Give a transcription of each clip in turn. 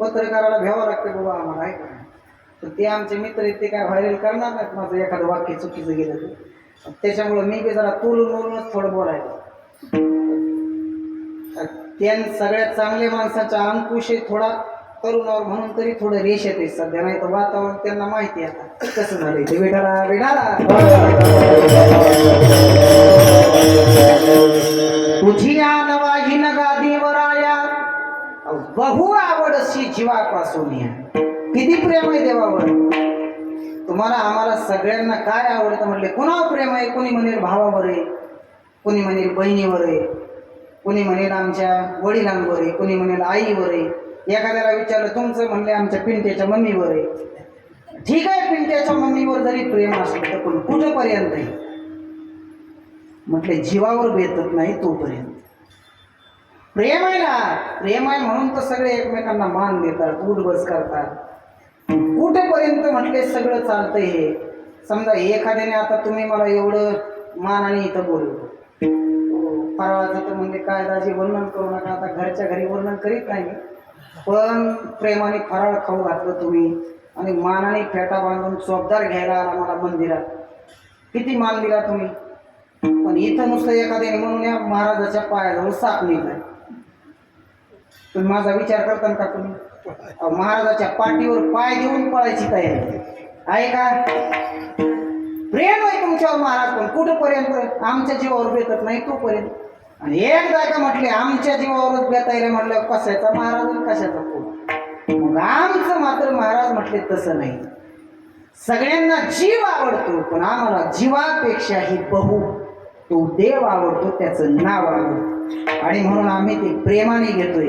पत्रकाराला भ्यावं लागतं बाबा आम्हाला आहे का? तर ते आमचे मित्र आहेत ते काय व्हायरल करणार नाहीत माझं एखादं वाक्य चुकीचं गेलं तर. त्याच्यामुळं मी बी जरा तोलून मोलूनच थोडं बोलायचं त्या सगळ्यात चांगल्या माणसाचा अंकुश आहे थोडा तरुणावर म्हणून तरी थोडं रेष येते सध्या नाही तर वातावरण त्यांना माहिती आहे आता. कसं झालंय ते? विठाला विठाला! तुझी आवडशी जीवापासून या. किती प्रेम आहे देवावर? तुम्हाला आम्हाला सगळ्यांना काय आवडतं म्हटले कुणावर प्रेम आहे? कोणी म्हणेल भावावर आहे कोणी म्हणेल बहिणीवर आहे कोणी म्हणेल आमच्या वडिलांवर आहे कोणी म्हणेल आईवर आहे. एखाद्याला विचारलं तुमचं म्हणले आमच्या पिंट्याच्या मम्मीवर आहे. ठीक आहे पिंट्याच्या मम्मीवर जरी प्रेम असलं तर पण कुठंपर्यंत आहे? म्हटले जीवावर भेटत नाही तोपर्यंत. प्रेम आहे ना प्रेम आहे म्हणून तर सगळे एकमेकांना मान देतात उठबस करतात. कुठेपर्यंत म्हटले सगळं चालतंय हे? समजा एखाद्याने आता तुम्ही मला एवढं मानाने इथं बोललो फराळाचं तर म्हणजे काय दाजी वर्णन करू नका आता घरच्या घरी वर्णन करीत नाही पण प्रेमाने फराळ खाऊ घातलं तुम्ही आणि मानाने फेटा बांधून चोपदार घ्यायला आला मला मंदिरात. किती मान दिला तुम्ही? पण इथं नुसतं एखाद्याने म्हणून या महाराजाच्या पायाजवळ साप निघाय पण माझा विचार करताना का तुम्ही? महाराजाच्या पाठीवर पाय देऊन पळायची तयारी. आहे का? प्रेम आहे तुमच्यावर महाराज पण कुठंपर्यंत? आमच्या जीवावर बेतत नाही तोपर्यंत. आणि एकदा का म्हटले आमच्या जीवावरच बेतायला म्हटलं कशाचा महाराज कशाचा पोट मग आमचं मात्र महाराज म्हटले तसं नाही. सगळ्यांना जीव आवडतो पण आम्हाला जीवापेक्षाही बहु तो देव आवडतो त्याचं नाव आवडतं. आणि म्हणून आम्ही ते प्रेमाने घेतोय.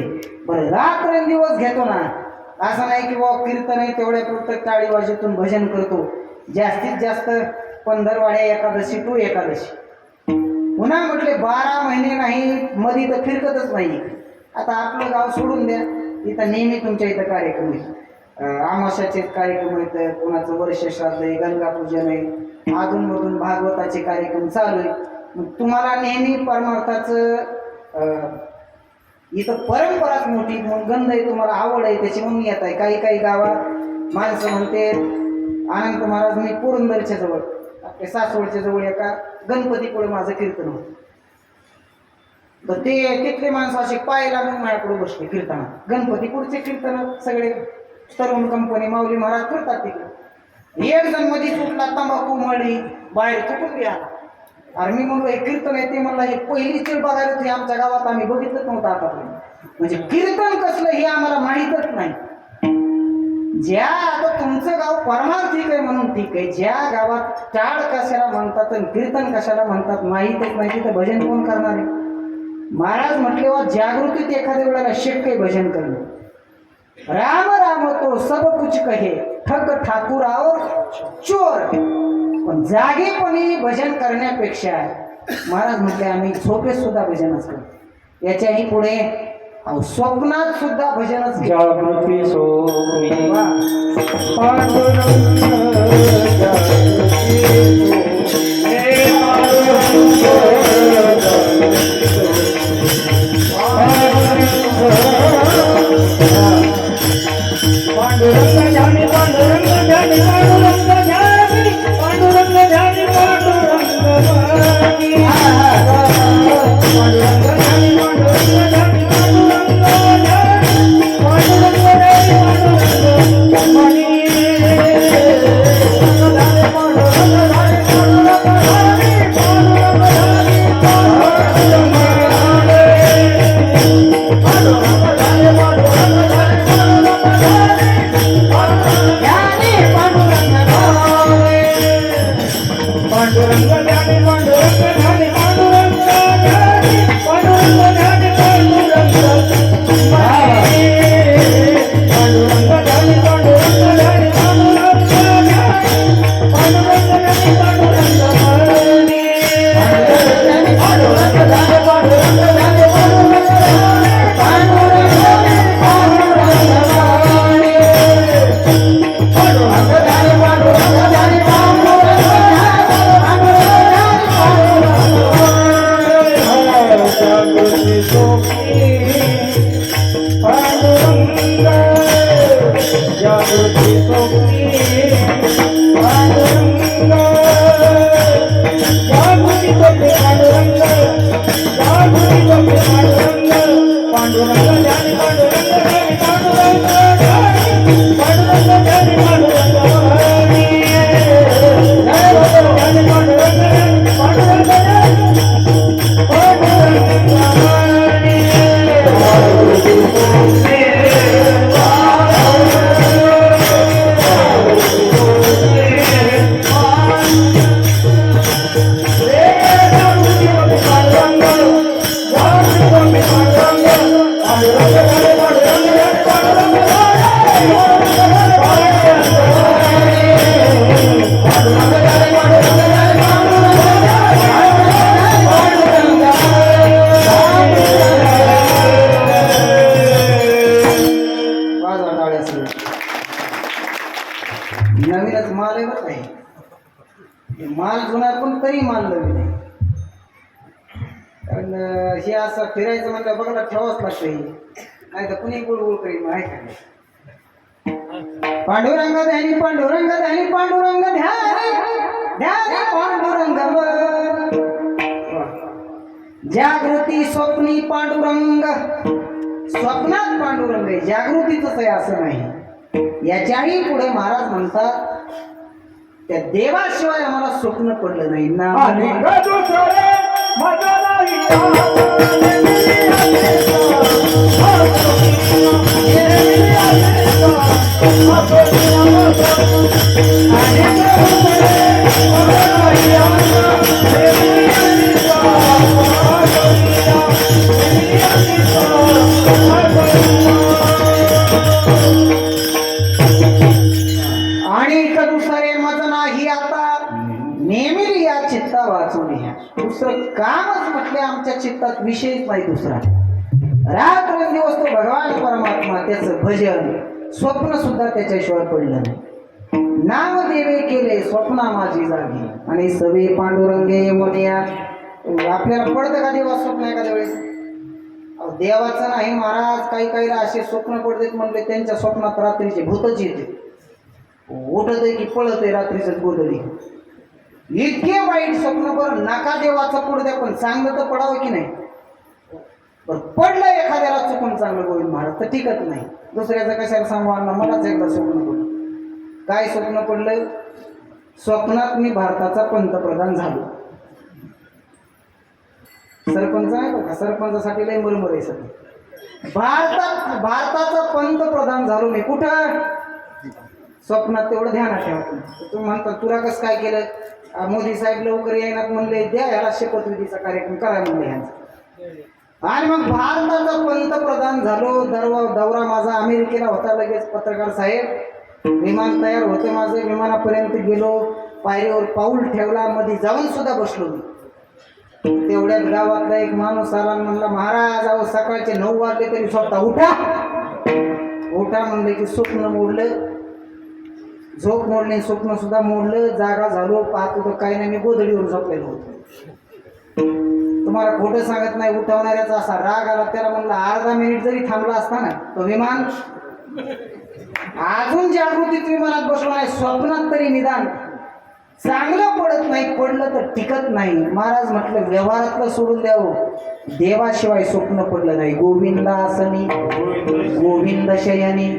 पण रात्रंदिवस घेतो ना. असं नाही की बाबा कीर्तन आहे तेवढ्या पुरतं टाळी वाजेतून भजन करतो. जास्तीत जास्त पंधरवाड्या एकादशी टू एकादशी. पुन्हा म्हटले बारा महिने नाही मधी तर फिरकतच नाही. आता आपलं गाव सोडून द्या. इथं नेहमी तुमच्या इथं कार्यक्रम आहे आमाशाचे कार्यक्रम आहेत कोणाचं वर्ष श्राद्ध आहे गंगापूजन आहे. अधूनमधून भागवताचे कार्यक्रम चालू आहे मग तुम्हाला नेहमी परमार्थाचं इथं परंपराच मोठी म्हणून गंध आहे तुम्हाला आवड आहे त्याची म्हणून येत आहे. काही काही गावात माणसं म्हणते आनंद महाराज मी पुरंदरच्या जवळ आपल्या सासवडच्या जवळ एका गणपतीपुढे माझं कीर्तन होतं. तर ते तिथले माणसं असे पाय लागून माझ्याकडे बसले कीर्तनात. गणपतीपुढचे कीर्तन सगळे तरुण कंपनी माऊली महाराज करतात तिकडे. एक जणमध्ये सुटला तंबाखू मळी बाहेर चुकून बी आला. अरे मी म्हणलो हे कीर्तन आहे ते हे पहिली चिड बघायला होती आमच्या गावात आम्ही बघितलंच नव्हतं आता म्हणजे कीर्तन कसलं हे आम्हाला माहीतच नाही. ज्या आता तुमचं गाव परमार्थिक आहे म्हणून ठीक आहे. ज्या गावात टाळ कशाला म्हणतात आणि कीर्तन कशाला म्हणतात माहीतच नाही तिथं भजन कोण करणार आहे? महाराज म्हटले वा जागृतीत एखाद्या वेळेला शक्य आहे भजन करणं. राम राम तो सब कुछ कहे. ठक ठाकूरावर चोर पण जागेपणी भजन करण्यापेक्षा महाराज म्हटले आम्ही झोपेत सुद्धा भजनच करतो. याच्याही पुढे स्वप्नात सुद्धा भजनच घेतो पांडुरंग ध्यानी पांडुरंग ध्यानी पांडुरंग ध्यानी ध्यानी पांडुरंग. जागृती स्वप्नी पांडुरंग. स्वप्नात पांडुरंग आहे. जागृतीच आहे असं नाही. याच्याही पुढे महाराज म्हणतात त्या देवाशिवाय आम्हाला स्वप्न पडलं नाही. ना आणि आमच्या चित्तात विषयच नाही दुसरा रात्रंदिवस तो भगवान परमात्मा त्याचं भजन स्वप्न सुद्धा त्याच्याशिवाय पडलं नाही. नाम देवे केले स्वप्ना माझी जागी. आणि सवे पांडुरंगे मोनिया आपल्याला पडतं का देवा स्वप्न एखाद्या वेळेस? देवाचं नाही महाराज काही काही असे स्वप्न पडतात म्हणले त्यांच्या स्वप्नात रात्रीचे भूतच येते. उठत आहे की पळत आहे रात्रीच गोधडी इतके वाईट स्वप्न बरं नका देवाचं पडू द्या पण चांगलं तर पडावं की नाही? बरं पडलं एखाद्याला चुकून चांगलं गोविंद महाराज तर ठीकच नाही. दुसऱ्याचं कशाला सांगू मलाच एकदा स्वप्न पडलं. काय स्वप्न पडलं? स्वप्नात मी भारताचा पंतप्रधान झालो. सरपंच आहे बघा सरपंचासाठी लय मरमर आहे सगळं. भारतात भारताचा पंतप्रधान झालो मी. कुठं? स्वप्नात तेवढं ध्यानात ठेवा तुम्ही. तुम्ही म्हणता तुला कसं काय केलं? मोदी साहेब लवकर येणार म्हणले द्या याला शपथविधीचा कार्यक्रम करा म्हणले ह्यांचा आणि मग भारताचा पंतप्रधान झालो दरवा दौरा माझा अमेरिकेला होता लगेच पत्रकार साहेब. विमान तयार होते माझं विमानापर्यंत गेलो पायरीवर पाऊल ठेवला मध्ये जाऊन सुद्धा बसलो मी. तेवढ्याच गावातला एक माणूस आला म्हणला महाराज अहो सकाळचे नऊ वाजले तरी स्वतः उठा. उठा म्हणले की स्वप्न मोडलं. झोप मोडले स्वप्न सुद्धा मोडलं जागा झालो पाहतो तर काही नाही मी गोधडीवर झोपलेलो होतो. तुम्हाला खोटं सांगत नाही उठवणाऱ्याचा असा राग आला त्याला म्हणलं अर्धा मिनिट जरी थांबला असता ना तो विमान अजून जागृतीत विमानात बसलो नाही स्वप्नात तरी निदान. चांगलं पडत नाही पडलं तर टिकत नाही. महाराज म्हटलं व्यवहारातलं सोडून द्यावं. देवाशिवाय स्वप्न पडलं नाही. गोविंदा असनी गोविंद शयनी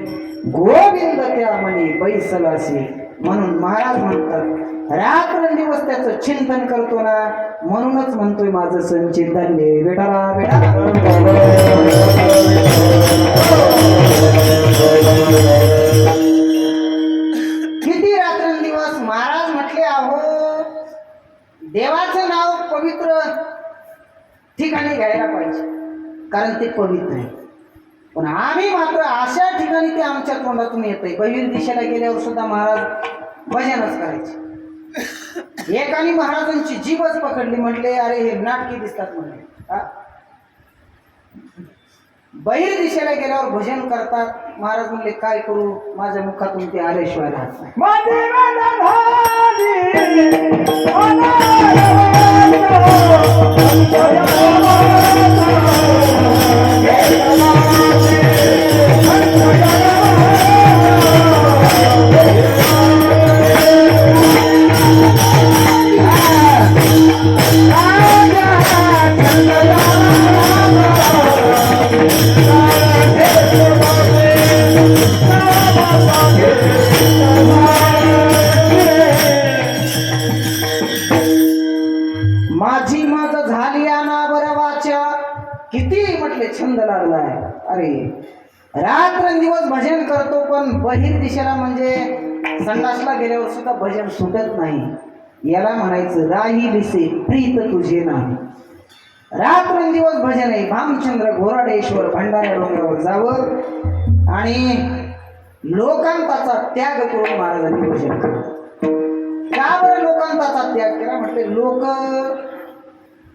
गोविंद त्या म्हणे बैसलासी म्हणून महाराज म्हणतात रात्र दिवस त्याचं चिंतन करतो ना म्हणूनच म्हणतोय माझं संचित धन्य बेटाला किती रात्रंदिवस महाराज म्हटले आहो देवाचं नाव पवित्र ठिकाणी घ्यायला पाहिजे कारण ते पवित्र आहे. पण आम्ही मात्र अशा ठिकाणी ते आमच्या तोंडातून येतोय. बहिर दिशेला गेल्यावर सुद्धा महाराज भजनच करायचे. एकाने महाराजांची जीभच पकडली म्हटले अरे हे नाटकी दिसतात म्हणले बहिर दिशेला गेल्यावर भजन करतात. महाराज म्हणले काय करू? माझ्या मुखातून ते आल्याशिवाय राहत नाही. दिसे प्रीत तुझे नाही. रात्रंदिवस भजन आहे भामचंद्र घोराडेश्वर भंडारा डोंगरावर जावं आणि लोकांताचा त्याग करून महाराजांनी भजन केलं. का बरं लोकांताचा त्याग केला? म्हटले लोक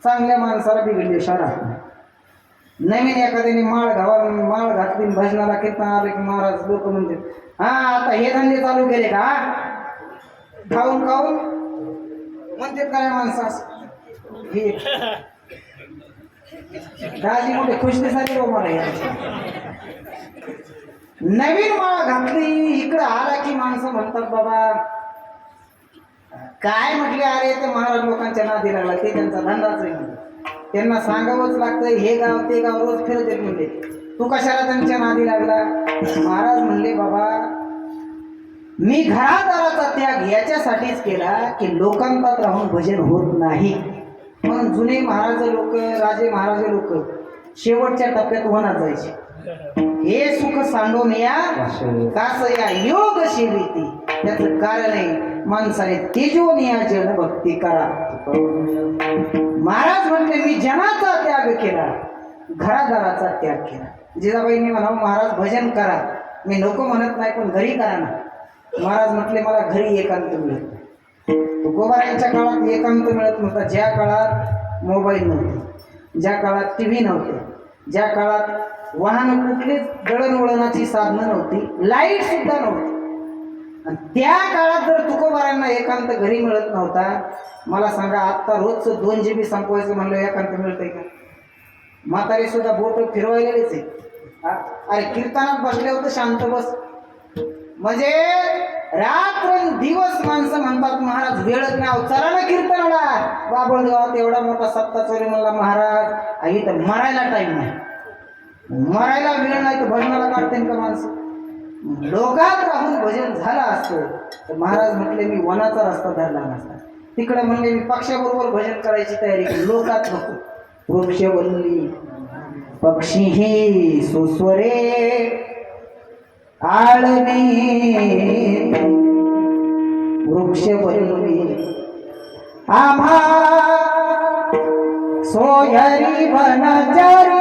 चांगल्या माणसाला बिघडले राहत नवीन एखाद्याने माळ घावा माळ घातली भजनाला कीर्तन आले की महाराज लोक म्हणते हा आता हे धंदे चालू केले का? खाऊन खाऊन म्हणते काय माणसास? हे. दाजी मोठे खुश दिसायचे हो मला नवीन माळ घातली इकडं आला की माणसं म्हणतात बाबा काय म्हटले अरे ते महाराज लोकांच्या नादी लागला ते त्यांचा धंदाच आहे त्यांना सांगावंच लागतं हे गाव ते गाव रोज फिरत येत म्हणले तू कशाला त्यांच्या नादी लागला? महाराज म्हणले बाबा मी घरादाराचा त्याग याच्यासाठीच केला की लोकांतात राहून भजन होत नाही. म्हणून जुने महाराज लोक राजे महाराजे लोक शेवटच्या टप्प्यात वनात जायचे. हे सुख सांडून या कास या योग शिरीती. त्याचं कारण आहे माणसाने तेजोन या जन भक्ती करा. महाराज म्हटले मी जनाचा त्याग केला घरादाराचा त्याग केला. जिजाबाईंनी म्हणावं महाराज भजन करा. मी नको म्हणत नाही पण घरी करा ना. महाराज म्हटले मला घरी एकांत मिळत नाही. तुकोबारायांच्या काळात एकांत मिळत नव्हता. ज्या काळात मोबाईल नव्हते ज्या काळात टी व्ही नव्हते ज्या काळात वाहन कुठलीच दळणवळणाची साधनं नव्हती लाइट सुद्धा नव्हती. आणि त्या काळात जर तुकोबारांना एकांत घरी मिळत नव्हता मला सांगा आत्ता रोजचं दोन जी बी संपवायचं म्हणलं एकांत मिळतंय का? म्हातारी सुद्धा बोट फिरवायलेलीच आहे अरे कीर्तनात बसले होते शांत बस. म्हणजे रात्र दिवस माणसं म्हणतात महाराज वेळच नाव चला ना कीर्तनाला. बाबळगावात एवढा मोठा सत्ता चोरी म्हणला महाराज आई इथं मरायला टाईम नाही. मरायला वेळ नाही तर भजनाला काढते का माणसं? लोकात राहून भजन झालं असतं तर महाराज म्हटले मी वनाचा रस्ता धरला नसता. तिकडे म्हणले मी पक्षाबरोबर भजन करायची तयारी केली लोकात नको. वृक्षवल्ली पक्षी हे सुस्वरे आळणे बनवी आम्हा सोयरी बनचरी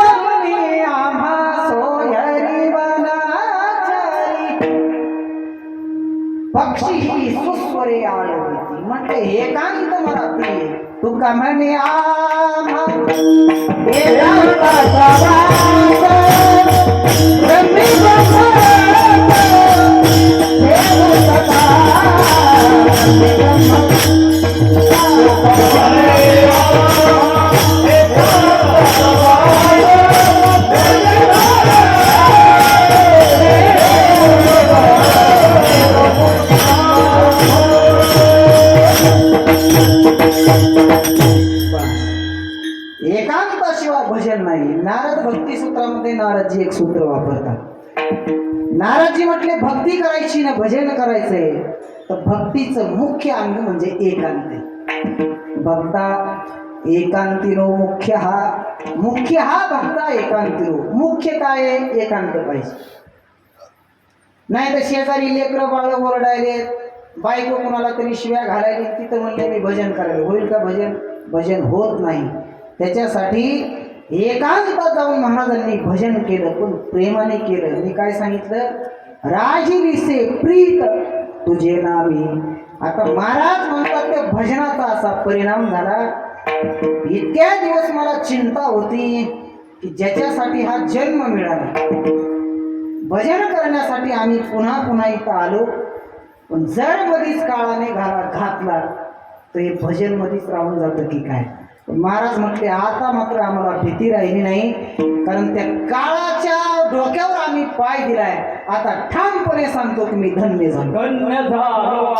बनवी आम्हा सोयरी बनचरी पक्षी ही सुस्वरे आळवती म्हटले एकांत मला प्रिय. तुका म्हणे आम्हा भक्तीचं मुख्य अंग म्हणजे एकांत. भक्ता एकांतिरो मुख्य हा. मुख्य हा भक्ता एकांतिरो. मुख्य काय आहे? एकांत पाहिजे. नाही तर शेजारी लेकरं बाळ ओरडायले बायको कोणाला तरी शिव्या घालायला तिथं म्हणले मी भजन करायला. होईल का भजन? भजन होत नाही. त्याच्यासाठी एकांतात जाऊन महाराजांनी भजन केलं पण प्रेमाने केलं. मी काय सांगितलं? राजविसे प्रीत तुझे नामी आता महाराज म्हणतात त्या भजनाचा असा परिणाम झाला. इतक्या दिवस मला चिंता होती की ज्याच्यासाठी हा जन्म मिळाला. भजन करण्यासाठी आम्ही पुन्हा पुन्हा इथं आलो. पण जर मधीच काळाने घाला घातला तर हे भजन मधीच राहून जातं की काय? महाराज म्हटले आता मात्र आम्हाला भीती राहिली नाही कारण त्या काळाच्या डोक्यावर आम्ही पाय दिलाय. आता ठामपणे सांगतो की मी धन्य झालो. धन्य झालो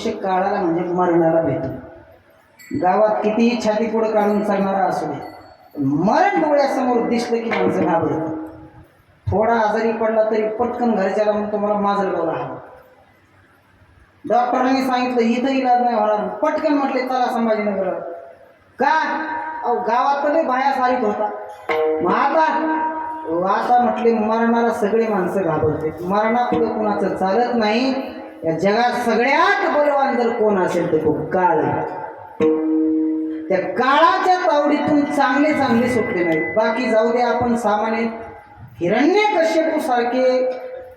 मनुष्य काळाला म्हणजे मरणाला भीती गावात कितीही छाती पुढे काढून चालणारा असू दे मरण डोळ्यासमोर दिसलं की माणसं घाबरत थोडा आजारी पडला तरी पटकन घरच्याला मग तुम्हाला माझं गावला हवं. डॉक्टरांनी सांगितलं इथं इलाज नाही होणार. पटकन म्हटले चला संभाजीनगर का? अहो गावात तर बाया सारीत होता. मग आता आता म्हटले मरणाला सगळे माणसं घाबरते मरणापुढे कुणाचं चालत नाही. या जगात सगळ्यात बलवान जर कोण असेल तर तो काळ. त्या काळाच्या तावडीतून चांगले चांगले सुटले नाहीत. बाकी जाऊ दे आपण सामान्य हिरण्य कश्यपू सारखे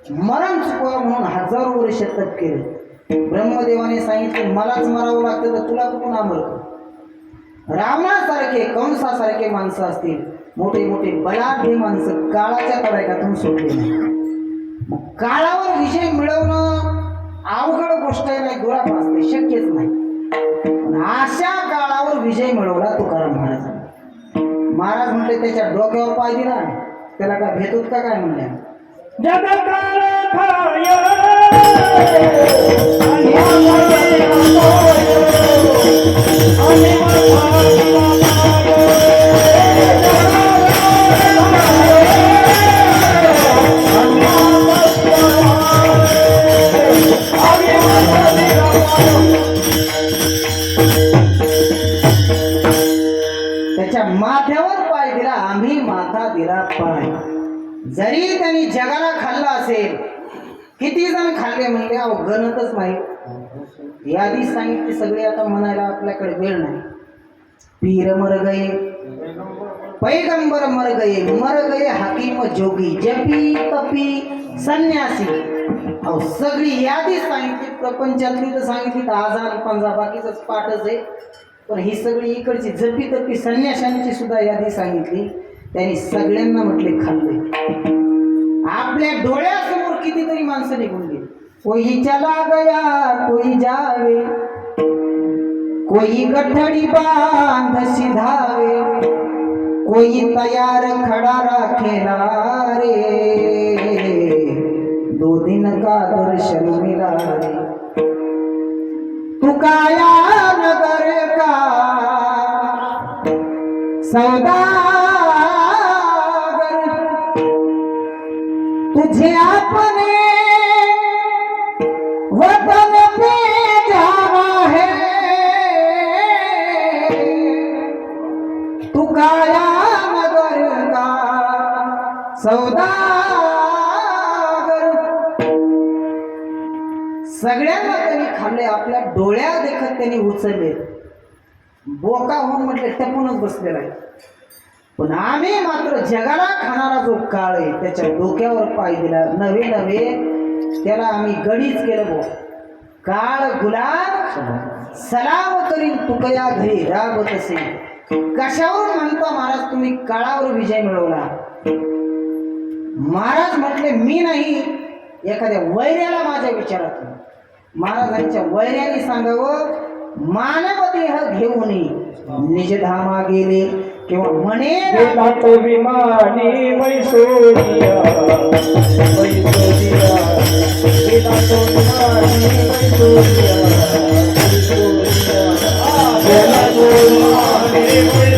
मरण चुकवा म्हणून हजारो वर्ष तप केले. ब्रह्मदेवाने सांगितले मलाच मरावं लागतं तर तुला कुठून अमर रावणासारखे कंसासारखे माणसं असतील. मोठे मोठे बलाढ्य माणसं काळाच्या तडाख्यातून सुटले. नाही काळावर विजय मिळवणं अवघड गोष्ट आहे नाही गोळा असते शक्यच नाही. अशा काळावर विजय मिळवला तुकाराम महाराजांनी. महाराज म्हणले त्याच्या डोक्यावर पाय दिला त्याला काय भेटूत का काय म्हणल्या जगकाळ त्याच्या माथ्यावर पाय दिला आम्ही माथा दिला पाय. जरी त्यांनी जगाला खाल्ला असेल किती जण खाल्ले म्हणले अहो गणतच नाही. यादी सांगितली सगळे आता म्हणायला आपल्याकडे वेळ नाही. पीर मर गये पैगंबर मर गये मर गये हाकीम जोगी जपी तपी संन्यासी. अहो सगळी यादी सांगितली प्रपंचातली तर सांगितली तर आजार पंजा बाकीच पाठच आहे. पण ही सगळी इकडची जपी तपी संन्याशांची सुद्धा यादी सांगितली. त्यांनी सगळ्यांना म्हटले खाल्ले आपल्या डोळ्यासमोर कितीतरी माणसं निघून गेली. कोई चला गया कोई जावे. कोई गठड़ी बांध सिधावे कोई तयार खड़ा राखेला रे दो दिन का दर्शन मिला रे तू काया नगर का सौदागर तुझे अपने वतन पे जाना है। तू काया नगर का सौदागर सगळ्यांना त्यांनी खाल्ले आपल्या डोळ्या देखत त्यांनी उचलले बोका होऊन म्हटले टपूनच बसलेला आहे. पण आम्ही मात्र जगाला खाणारा जो काळ आहे त्याच्या डोक्यावर पाय दिला. नवे नवे त्याला आम्ही गडीच केलं बो काळ गुलाब सलाम करीन तुकया घरी राबत असे कशावर म्हणता महाराज तुम्ही काळावर विजय मिळवला? महाराज म्हटले मी नाही एखाद्या वैऱ्याला माझ्या विचारात. महाराजांच्या वैऱ्याने सांगावं मानव देह घेऊन निजधामा गेले किंवा म्हणे तो विमानी मैसोरिया. मैसोरिया. गेला तो विमानी मैसोरिया. मैसोरिया. गेला तो विमानी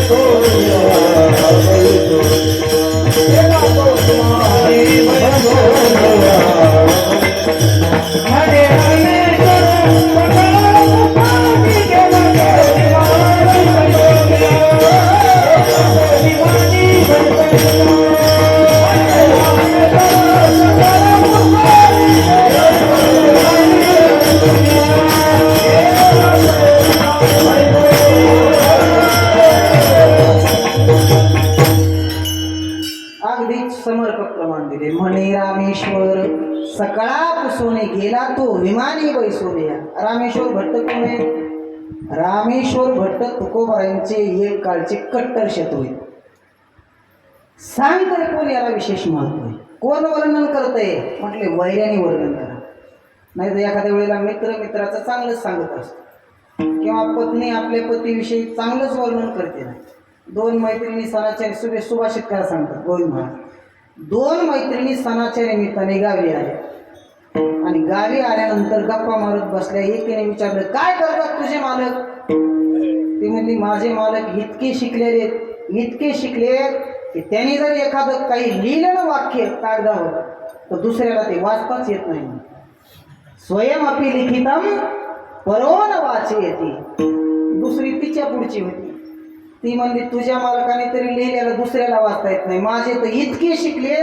त्यांचे एक काळचे कट्टर शत्रू आहेत सांग कोण याला विशेष महत्त्व आहे? कोण वर्णन करतंय? म्हटले वैर्याने वर्णन करा. नाही तर एखाद्या वेळेला मित्र मित्राचं चांगलंच सांगत असतो. किंवा पत्नी आपल्या पतीविषयी चांगलंच वर्णन करते ना दोन मैत्रिणी सणाच्या सुभे सुभाषित करा सांगतात. गोविंद महाराज दोन मैत्रिणी सणाच्या निमित्ताने गावी आल्या. आणि गावी आल्यानंतर गप्पा मारत बसल्या. एकीने विचारलं काय करतात तुझे मालक? ती म्हणली माझे मालक इतके शिकलेले आहेत, इतके शिकले की त्यांनी जर एखादं काही लिहिलं वाक्य कागदावर तर दुसऱ्याला ते वाचताच येत नाही. स्वयं अपि लिखितम परोन वाचे येते दुसरी तिच्या पुढची होती. ती म्हणली तुझ्या मालकाने तरी लिहिलेलं दुसऱ्याला वाचता येत नाही. माझे तर इतके शिकले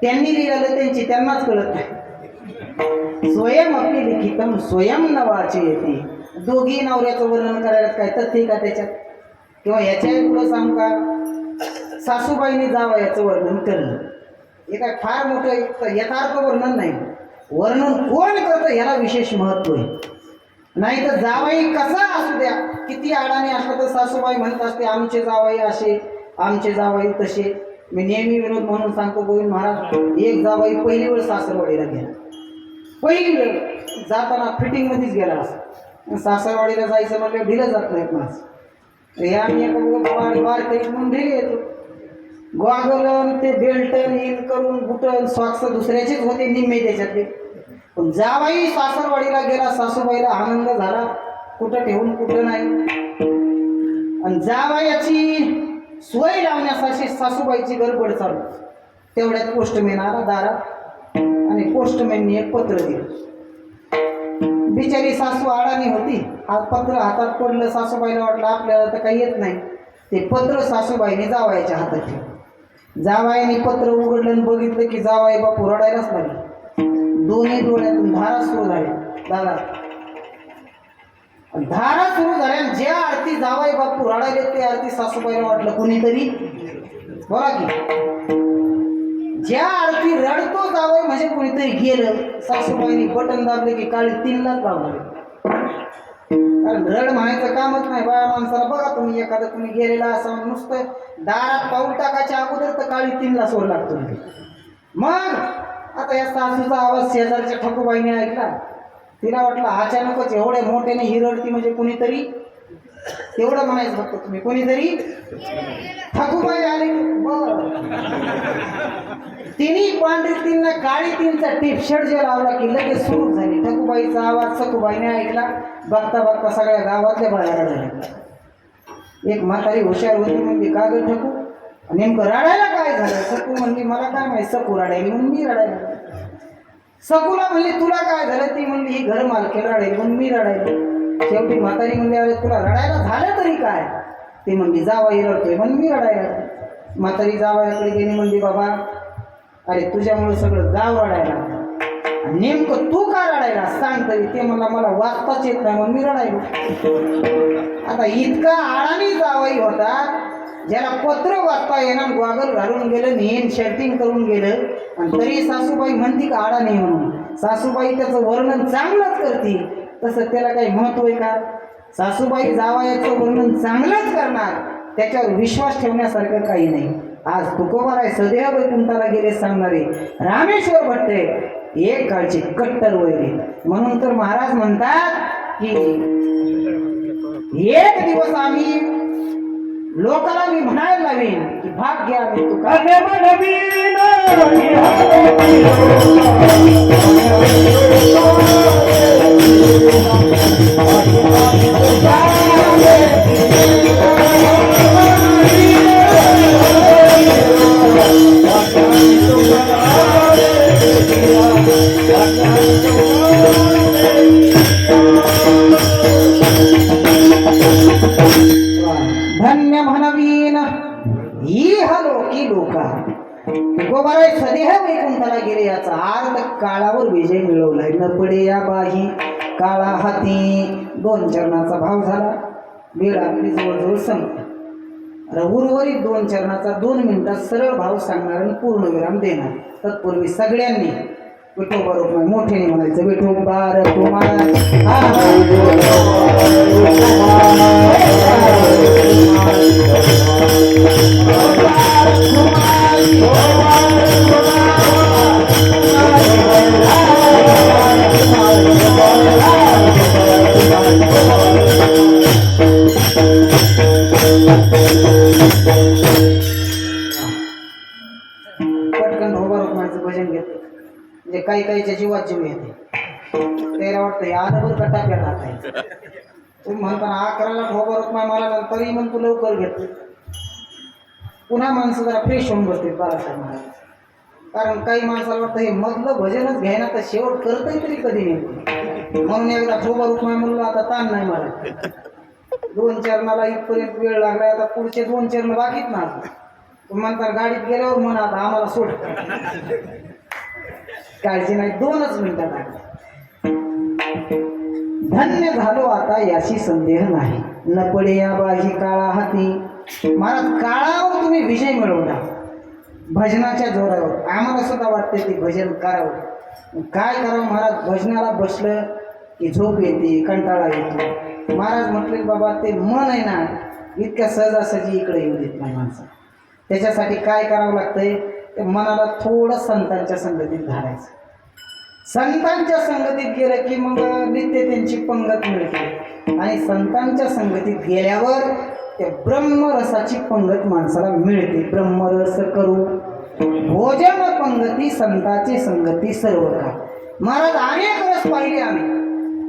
त्यांनी लिहिलेलं त्यांची त्यांनाच कळत नाही. स्वयं अपि लिखितम स्वयं न वाचे येते दोघी नवऱ्याचं वर्णन करायला काय तथ्य का त्याच्यात. किंवा ह्याच्याही पुढं सांग का? सासूबाईने जावं याचं वर्णन करणं. हे काय फार मोठं एक यथार्थ वर्णन नाही. वर्णन कोण करतं ह्याला विशेष महत्त्व आहे. नाही तर जावाई कसा असू द्या किती आडाने असलं तर सासूबाई म्हणत असते आमचे जावाई असे आमचे जावाई तसे. मी नेहमी विनोद म्हणून सांगतो गोविंद महाराज एक जावाई पहिली वेळ सासरवाडीला गेला. पहिली वेळ जाताना फिटिंगमध्येच गेला असं. सासरवाडीला जायचं म्हटलं दिलं जात नाहीत माणसं हे आम्ही एका बार बार म्हणून दिली येतो गॉगलन ते बेल्टन इन करून बुटन सॉक्स दुसऱ्याचेच होते निम्मे त्याच्यातले. पण जावाई सासरवाडीला गेला सासूबाईला आनंद झाला. कुठं ठेवून कुठं नाही. आणि जावायाची सोय लावण्यासाठी सासूबाईची गडबड चालू. तेवढ्यात पोस्टमॅन आला दारात. आणि पोस्टमॅनने एक पत्र दिलं. बिचारी सासू आडाणी होती. आज पत्र हातात पडलं सासूबाईला वाटलं आपल्याला तर काही येत नाही. ते पत्र सासूबाईने जावायच्या हातात ठेवलं. जावायाने पत्र उघडलं आणि बघितलं की जावाई बापू रडायलाच लागली. दोन्ही डोळ्यातून धारा सुरू झाल्या. दादा धारा सुरू झाल्या ज्या आरती जावाई बापू रडायले ते आरती सासूबाईला वाटलं कोणीतरी. बोला की. ज्या आरती रडतो जावं म्हणजे कोणीतरी गेलं सासूबाईने बटन दाबले की काळी तीनलाच लावणार कारण रड म्हणायचं कामच नाही. बाया माणसाला बघा तुम्ही एखादं तुम्ही गेलेला असा नुसतं दारात पाऊल टाकायच्या अगोदर तर काळी तीनला सोड लागतो. मग आता या सासूचा आवाज शेजारच्या ठकूबाईने ऐकला. तिला वाटलं अचानकच एवढे मोठ्याने ही रडती म्हणजे कुणीतरी तेवढं म्हणायचं फक्त तुम्ही कोणीतरी ठकूबाई आले. बर. तिन्ही पांढरी तीनला काळी तीनचा टिप शर्ट जे लावला की लगेच सुरू झाली. ठकूबाईचा आवाज सखूबाईने ऐकला. बघता बघता सगळ्या गावातल्या बळायला रडायला एक म्हातारी हुशार होती म्हणजे का ग ठकू नेमकं रडायला काय झालं? सकू म्हणली मला काय माहिती सकू रडायली म्हणून मी रडायला सकूला म्हणली तुला काय झालं? ती म्हणली ही घर मालकेला रडायली म्हणून मी रडायली शेवटी म्हातारी म्हणली अरे तुला रडायला झालं तरी काय? ती म्हणली जावा रडतोय. म्हणून मी रडायला म्हातारी जावयाकडे गेली म्हणली बाबा अरे तुझ्यामुळे सगळं गाव रडायला आणि नेमकं तू का रडायला सांग तरी. ते मला मला वाचताच येत नाही म्हणून मी रडायलो. आता इतका आळानी जावाई होता ज्याला पत्र वाचता येणार गॉगल घालून गेलं नेन शर्टिंग करून गेलं आणि तरी सासूबाई म्हणती का आडा नाही म्हणून? सासूबाई त्याचं वर्णन चांगलंच करते. तसं त्याला काही महत्त्व आहे का? सासूबाई जावायाचं वर्णन चांगलंच करणार त्याच्यावर विश्वास ठेवण्यासारखं काही नाही. आज तुकोबार आहे? सदैव वैकुंठाला गेले सांगणारे रामेश्वर भट्टे. एक काळचे कट्टर वैरी म्हणून तर महाराज म्हणतात की एक दिवस आम्ही लोकाला मी म्हणायला लावीन की भाग घ्या मी तुका धन्य म्हणवीन ही हा लोकी लोका। गोबाराय सदेह वैकुंठाला गेले याचा अर्थ काळावर विजय मिळवलाय. न पडे या बाही काळा हाती दोन चरणाचा भाव झाला. वेळ आपली जवळजवळ संपला. उर्वरित दोन चरणाचा दोन मिनिटात सरळ भाव सांगणार आणि पूर्णविराम देणार तत्पूर्वी सगळ्यांनी विठोबा रुक्माई मोठ्याने म्हणायचं विठोबार पटकन उभा रुक्माचं भजन घेत. म्हणजे काही काहीच्या जीवात जीव येते. त्याला वाटतं आलं कट्टा केला तुम्ही म्हणताना अकराला ठोबा रुक्माई मला नाही, तरी मग तू लवकर घेतो. पुन्हा माणसं जरा फ्रेश होऊन बसते बाळासाहेब महाराज. कारण काही माणसाला वाटतं हे मधलं भजनच घ्यायना तर शेवट करतही तरी कधी नाही. म्हणून एकदा ठोबा रुक्माई म्हणलो आता ताण नाही मला. दोन चरणाला इथपर्यंत वेळ लागला आता पुढचे दोन चरण बाकीत ना म्हणता गाडीत गेल्यावर म्हणा आता आम्हाला सोड. काळजी नाही दोनच मिनिटात धन्य झालो आता याची संदेह नाही. न पडे या बाजी काळा हाती. महाराज काळावर तुम्ही विजय मिळवला. भजनाच्या जोरावर. आम्हाला सुद्धा वाटते ते भजन करावं. काय करावं महाराज भजनाला बसलं की झोप येते कंटाळा येतो. महाराज म्हटले बाबा ते मन आहे ना इतक्या सहजासहजी इकडे येऊ देत नाही माणसं. त्याच्यासाठी काय करावं लागतंय? ते मनाला थोडं संतांच्या संगतीत घालायचं. संतांच्या संगतीत गेलं की मग नित्य त्यांची पंगत मिळते. आणि संतांच्या संगतीत गेल्यावर त्या ब्रह्मरसाची पंगत माणसाला मिळते. ब्रह्मरस करू. भोजन पंगती संताची संगती सर्व का महाराज अनेक रस पाहिले आम्ही.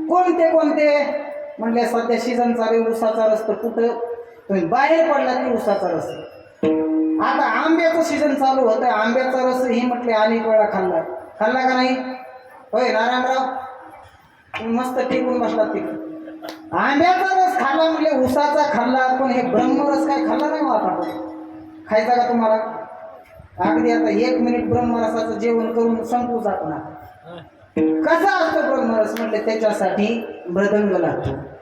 कोणते कोणते? म्हणले सध्या सीझन चालू आहे, उसाचा रस तर कुठं? तुम्ही बाहेर पडला की उसाचा रस आता आंब्याचं सीझन चालू होतं. आंब्याचा रस ही म्हटले अनेक वेळा खाल्ला. खाल्ला का नाही? होय नारायणराव मस्त टिकून बसला तिकडे आंब्याचा रस खाल्ला म्हणजे उसाचा खाल्ला पण हे ब्रह्मरस काय खाल्ला नाही हो आता खायचा का तुम्हाला? अगदी आता एक मिनिट ब्रह्मरसाचं जेवण करून संपू जात ना. कसा असतो ब्रह्मरस म्हटले त्याच्यासाठी मृदंग लागतो.